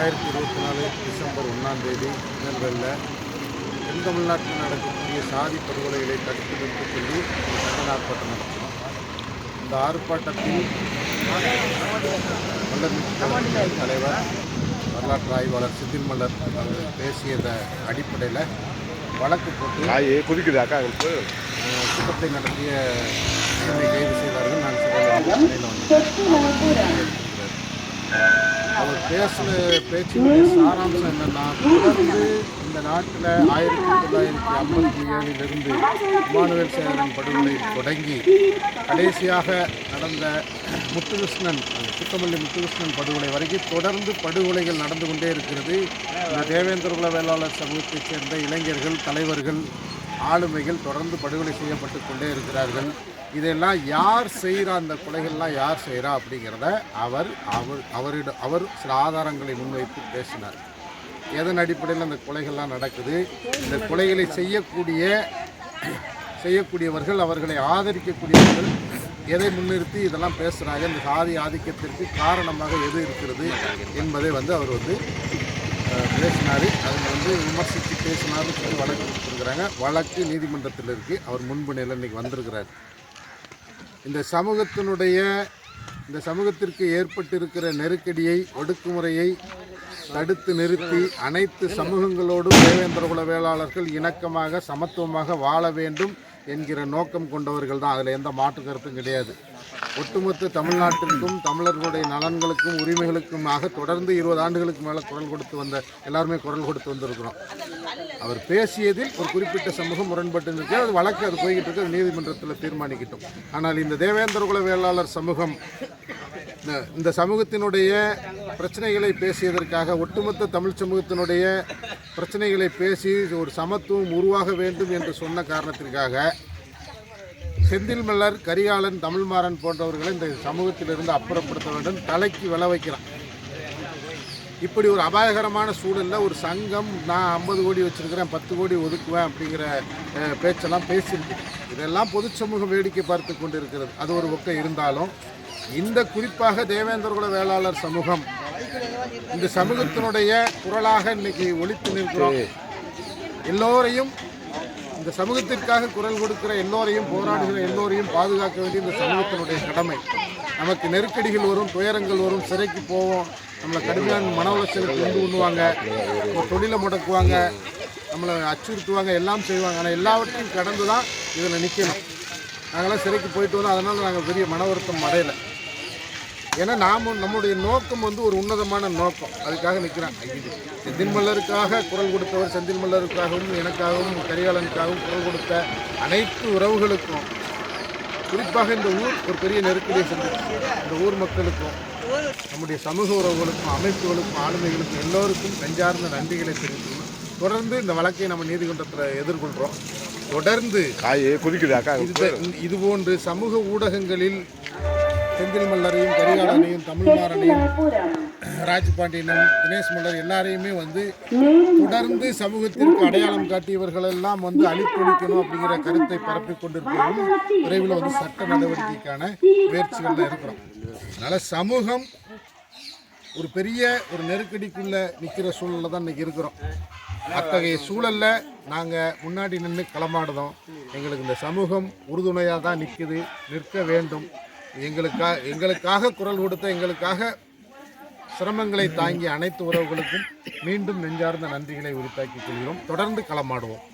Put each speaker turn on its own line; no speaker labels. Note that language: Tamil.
ஒன்றாம் தேதி தினர்களில் தென் தமிழ்நாட்டில் நடக்கக்கூடிய சாதி படுகொலைகளை தடுத்து நிறுத்த சொல்லி ஒரு கண்டன ஆர்ப்பாட்டம் நடத்தினோம் இந்த ஆர்ப்பாட்டத்தில் மல்லர் தலைவர் வரலாற்று ஆய்வாளர் சித்தில் மல்லர் அவர்கள் பேசியத அடிப்படையில் வழக்கு போட்டு
காய் கொதிக்குது அக்கா உங்களுக்கு
அஹ், குற்றத்தை நடத்திய கைது செய்தார்கள். நான் சிறையில் வந்தேன் அவர் பேசுகிற பேச்சினுடைய சாராம்சம் என்னென்னா தொடர்ந்து இந்த நாட்டில் ஆயிரத்தி தொள்ளாயிரத்தி ஐம்பத்தி ஏழிலிருந்து இமானுவேல் சேகரன் படுகொலை தொடங்கி கடைசியாக நடந்த முத்துகிருஷ்ணன் சுத்தமல்லி முத்துகிருஷ்ணன் படுகொலை வரைக்கும் தொடர்ந்து படுகொலைகள் நடந்து கொண்டே இருக்கிறது. தேவேந்திர குல வேளாளர் சமூகத்தைச் சேர்ந்த இளைஞர்கள் தலைவர்கள் ஆளுமைகள் தொடர்ந்து படுகொலை செய்யப்பட்டு கொண்டே இருக்கிறார்கள். இதெல்லாம் யார் செய்கிறா அந்த கொலைகள்லாம் யார் செய்கிறா அப்படிங்கிறத அவர் அவர் அவரிடம் அவர் சில ஆதாரங்களை முன்வைத்து பேசினார். எதன் அடிப்படையில் அந்த கொலைகள்லாம் நடக்குது? இந்த கொலைகளை செய்யக்கூடிய செய்யக்கூடியவர்கள் அவர்களை ஆதரிக்கக்கூடியவர்கள் எதை முன்னிறுத்தி இதெல்லாம் பேசுகிறாங்க இந்த சாதி ஆதிக்கத்திற்கு காரணமாக எது இருக்கிறது என்பதை வந்து அவர் வந்து பேசினார். அதில் வந்து விமர்சித்து பேசினார்னு சொல்லி வழக்கு கொடுத்துருக்குறாங்க. வழக்கு நீதிமன்றத்தில் இருக்குது அவர் முன்பு நிலை இன்றைக்கி வந்திருக்கிறார். இந்த சமூகத்தினுடைய இந்த சமூகத்திற்கு ஏற்பட்டிருக்கிற நெருக்கடியை ஒடுக்குமுறையை தடுத்து நிறுத்தி அனைத்து சமூகங்களோடும் தேவேந்திரகுல வேளாளர்கள் இணக்கமாக சமத்துவமாக வாழ வேண்டும் என்கிற நோக்கம் கொண்டவர்கள் தான் அதில் எந்த மாற்று கருத்தும் கிடையாது. ஒட்டுமொத்த தமிழ்நாட்டிற்கும் தமிழர்களுடைய நலன்களுக்கும் உரிமைகளுக்குமாக தொடர்ந்து இருபது ஆண்டுகளுக்கு மேலே குரல் கொடுத்து வந்த எல்லாருமே குரல் கொடுத்து வந்திருக்கிறோம். அவர் பேசியதில் ஒரு குறிப்பிட்ட சமூகம் முரண்பட்டு இருக்கு அது வழக்கு அது போய்கிட்டு இருக்கு. அது நீதிமன்றத்தில் தீர்மானிக்கட்டும். ஆனால் இந்த தேவேந்திர குல வேளாளர் சமூகம் இந்த- இந்த சமூகத்தினுடைய பிரச்சனைகளை பேசியதற்காக ஒட்டுமொத்த தமிழ் சமூகத்தினுடைய பிரச்சனைகளை பேசி ஒரு சமத்துவம் உருவாக வேண்டும் என்று சொன்ன காரணத்திற்காக செந்தில் மல்லர் கரிகாலன் தமிழ்மாறன் போன்றவர்களை இந்த சமூகத்திலிருந்து அப்புறப்படுத்த வேண்டும். தலைக்கு விளை வைக்கிறான் இப்படி ஒரு அபாயகரமான சூழலில் ஒரு சங்கம் நான் ஐம்பது கோடி வச்சிருக்கிறேன் பத்து கோடி ஒதுக்குவேன் அப்படிங்கிற பேச்செல்லாம் பேசியிருக்கு. இதெல்லாம் பொது சமூகம் வேடிக்கை பார்த்து கொண்டு இருக்கிறது அது ஒரு பக்கம் இருந்தாலும் இந்த குறிப்பாக தேவேந்திர குல வேளாளர் சமூகம் இந்த சமூகத்தினுடைய குரலாக இன்னைக்கு ஒழித்து நிற்கிறோம். எல்லோரையும் இந்த சமூகத்திற்காக குரல் கொடுக்கிற எல்லோரையும் போராடுகிற எல்லோரையும் பாதுகாக்க வேண்டிய இந்த சமூகத்தினுடைய கடமை. நமக்கு நெருக்கடிகள் வரும் துயரங்கள் வரும் சிறைக்கு போவோம். நம்மளை கடுமையான மன உளைச்சலுக்கு கொண்டு பண்ணுவாங்க ஒரு தொழிலை முடக்குவாங்க. நம்மளை அச்சுறுத்துவாங்க. எல்லாம் செய்வாங்க. ஆனால் எல்லாவற்றையும் கடந்து தான் இதில் நிற்கணும் நாங்களாம் சிறைக்கு போயிட்டு வந்தோம். அதனால் நாங்கள் பெரிய மன வருத்தம் அடையலை. ஏன்னா நாம் நம்முடைய நோக்கம் வந்து ஒரு உன்னதமான நோக்கம். அதுக்காக நிற்கிறேன் செந்தில் மல்லருக்காக குரல் கொடுத்தவர் செந்தில் மல்லருக்காகவும் எனக்காகவும் கரிகாலனுக்காகவும் குரல் கொடுத்த அனைத்து உறவுகளுக்கும் குறிப்பாக இந்த ஊர் ஒரு பெரிய நெருக்கடியை சந்திச்சு இந்த ஊர் மக்களுக்கும் நம்முடைய சமூக உறவுகளுக்கும் அமைப்புகளுக்கும் ஆளுமைகளுக்கும் எல்லோருக்கும் நெஞ்சார்ந்த நன்றிகளை தெரிவித்துக்கணும் தொடர்ந்து இந்த வழக்கை நம்ம நீதிமன்றத்தில் எதிர்கொள்கிறோம். தொடர்ந்து
அக்கா.
இது இதுபோன்று சமூக ஊடகங்களில் செந்தில் மல்லரையும் கரிகாலனையும் தமிழ்மாறனையும் ராஜபாண்டியனும் தினேஷ் மல்லர் எல்லாரையுமே வந்து தொடர்ந்து சமூகத்திற்கு அடையாளம் காட்டியவர்கள் எல்லாம் வந்து அழித்தொழிக்கணும் அப்படிங்கிற கருத்தை பரப்பிக் கொண்டிருக்கிறோம். விரைவில் வந்து சட்ட நடவடிக்கைக்கான முயற்சிகளில் இருக்கிறோம். அதனால் சமூகம் ஒரு பெரிய ஒரு நெருக்கடிக்குள்ள நிற்கிற சூழலில் தான் இன்னைக்கு இருக்கிறோம். அத்தகைய சூழலில் நாங்கள் முன்னாடி நின்று களமாடுதோம் எங்களுக்கு இந்த சமூகம் உறுதுணையாக தான் நிற்குது நிற்க வேண்டும். எங்களுக்காக எங்களுக்காக குரல் கொடுத்த எங்களுக்காக சிரமங்களை தாங்கிய அனைத்து உறவுகளுக்கும் மீண்டும் நெஞ்சார்ந்த நன்றிகளை உரித்தாக்கிக் கொள்கிறோம். தொடர்ந்து களமாடுவோம்.